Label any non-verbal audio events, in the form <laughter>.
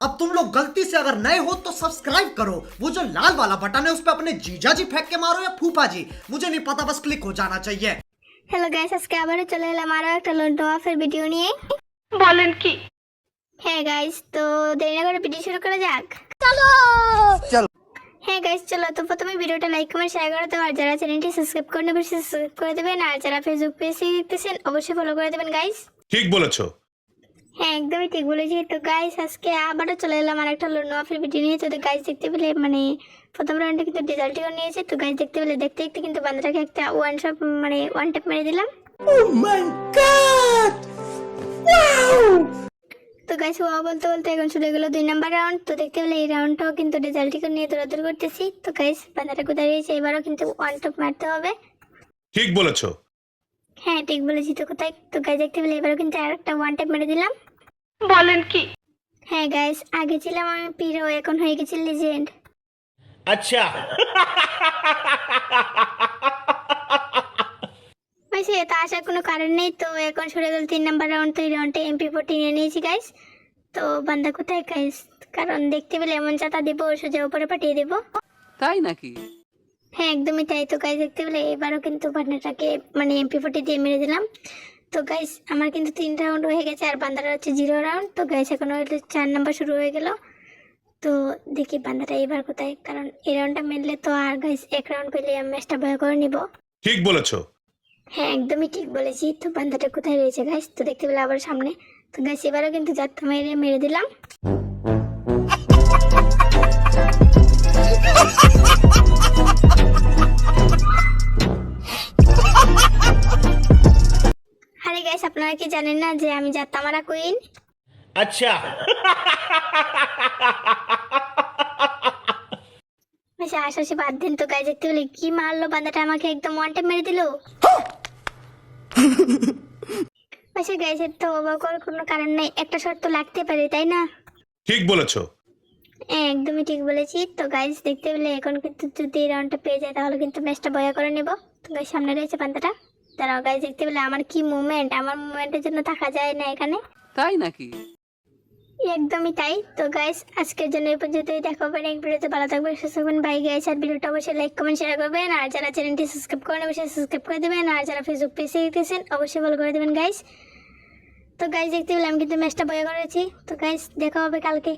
अब तुम लोग गलती से अगर नए हो तो सब्सक्राइब करो वो जो लाल वाला बटन है उस पर अपने जीजा जी फेंक के मारो या फूफा जी मुझे नहीं पता बस क्लिक हो जाना चाहिए হ্যালো গাইস আজকে আবারও চলে এলাম আরও একটা লন্ডো অফের ভিডিও নিয়ে বলেন কি হ্যাঁ গাইস তো দেরি না করে ভিডিও শুরু করা যাক হ্যাঁ গাইস চলো তো প্রথমে ভিডিওটা লাইক কমেন্ট শেয়ার করে দেবো আর যারা চ্যানেলটি সাবস্ক্রাইব করে নেবেন সাবস্ক্রাইব করে দেবেন আর যারা ফেসবুক পেজে দেখতেছেন অবশ্যই ফলো করে দেবেন গাইস ঠিক বলেছো হ্যাঁ একদমই ঠিক বলেছি তো গাইস আজকে আবারও চলে এলাম আর একটা লোন অফের ভিডিও নিয়ে। তো গাইস দেখতে পেলে মানে প্রথম রাউন্ডে কিন্তু রেজাল্টটিও নিয়েছে। তো গাইস দেখতে পেলে দেখতে দেখতে কিন্তু বান্দাটাকে একটা ওয়ান শট মানে ওয়ান ট্যাপ মেরে দিলাম। তো গাইস ও বলতে বলতে এখন শুরু গেলো দুই নাম্বার রাউন্ড তো দেখতে পেলে এই রাউন্ডটাও কিন্তু রেজাল্টটিকে নিয়ে দৌড়াদৌড়ি করতেছি। তো গাইস বান্দাটা কোথায় রয়েছে? এবারও কিন্তু ওয়ান টপ মারতে হবে। ঠিক বলেছ। হ্যাঁ ঠিক বলেছি তো কোথায় তো গাইজ দেখতে পেলে এবারও কিন্তু আর একটা ওয়ান টাইপ মেরে দিলাম। বলেন কি? হ্যাঁ গাইজ আগে ছিলাম আমি পিরো এখন হয়ে গেছি লেজেন্ড আচ্ছা। হয়েছে এটা আসার কোনো কারণ নেই তো এখন সরে গেল তিন নাম্বার রাউন্ড তো এই রাউন্ডে এমপি ফোরটি নিয়ে নিয়েছি গাইজ তো বান্দা কোথায় গাইজ কারণ দেখতে পেলে এমন চাতা দেবো সোজা উপরে পাঠিয়ে দেবো। তাই নাকি? হ্যাঁ একদমই তাই। তো গাইস দেখতে পেলে এবারও কিন্তু বান্দাটাকে মানে এমপি ফোরটি দিয়ে মেরে দিলাম। তো গাইস আমার কিন্তু তিন রাউন্ড হয়ে গেছে আর বান্দাটা হচ্ছে জিরো রাউন্ড তো গাইস এখন হয়তো চার নাম্বার শুরু হয়ে গেল। তো দেখি বান্দাটা এবার কোথায় কারণ এই রাউন্ডটা মেরলে তো আর গাইস এক রাউন্ড পেলে আমি ম্যাচটা ভয় করে নিবো। ঠিক বলেছ। হ্যাঁ একদমই ঠিক বলেছি। তো বান্দাটা কোথায় রয়েছে গাইস তো দেখতে পেলে আবার সামনে। তো গাইস এবারও কিন্তু যাত্রা মেরে মেরে দিলাম। <laughs> গাইস আপনারা কি জানেন না যে আমি যাত্রামারা কুইন আচ্ছা। আচ্ছা আশাশি বাদ দিন তো গাইজ একটু বলি কি মারলো বান্দাটা আমাকে? একদম ওয়ান্টে মেরে দিল। আচ্ছা গাইজের তো অবাক হওয়ার কোনো কারণ নেই। একটা শর্ত লাগতে পারে তাই না? ঠিক বলেছ। হ্যাঁ, একদমই ঠিক বলেছি। তো গাইজ দেখতে পেলে এখন কিন্তু যদি রাউন্ডটা পেয়ে যায় তাহলে কিন্তু ম্যাচটা বয়া করে নেব। তো গাইজ সামনে রয়েছে পান্তাটা দাঁড়াও গাইস দেখতে পেলে আমার কি মুভমেন্ট আমার মুভমেন্টের জন্য থাকা যায় না এখানে? তাই নাকি? একদমই তাই। তো গাইস আজকের জন্য এই পর্যন্তই। দেখা হবে নেক্সট ভিডিওতে ভালো থাকবেন সুস্থ থাকবেন। বাই গাইস আর ভিডিওটা অবশ্যই লাইক কমেন্ট শেয়ার করবেন। আর যারা চ্যানেলটি সাবস্ক্রাইব করেন অবশ্যই সাবস্ক্রাইব করে দেবেন। আর যারা ফেসবুক পেজে দেখতেছেন অবশ্যই ফলো করে দেবেন গাইস তো গাইস দেখতে পেলে আমি কিন্তু ম্যাচটা বয়া করেছি। তো গাইস দেখা হবে কালকে।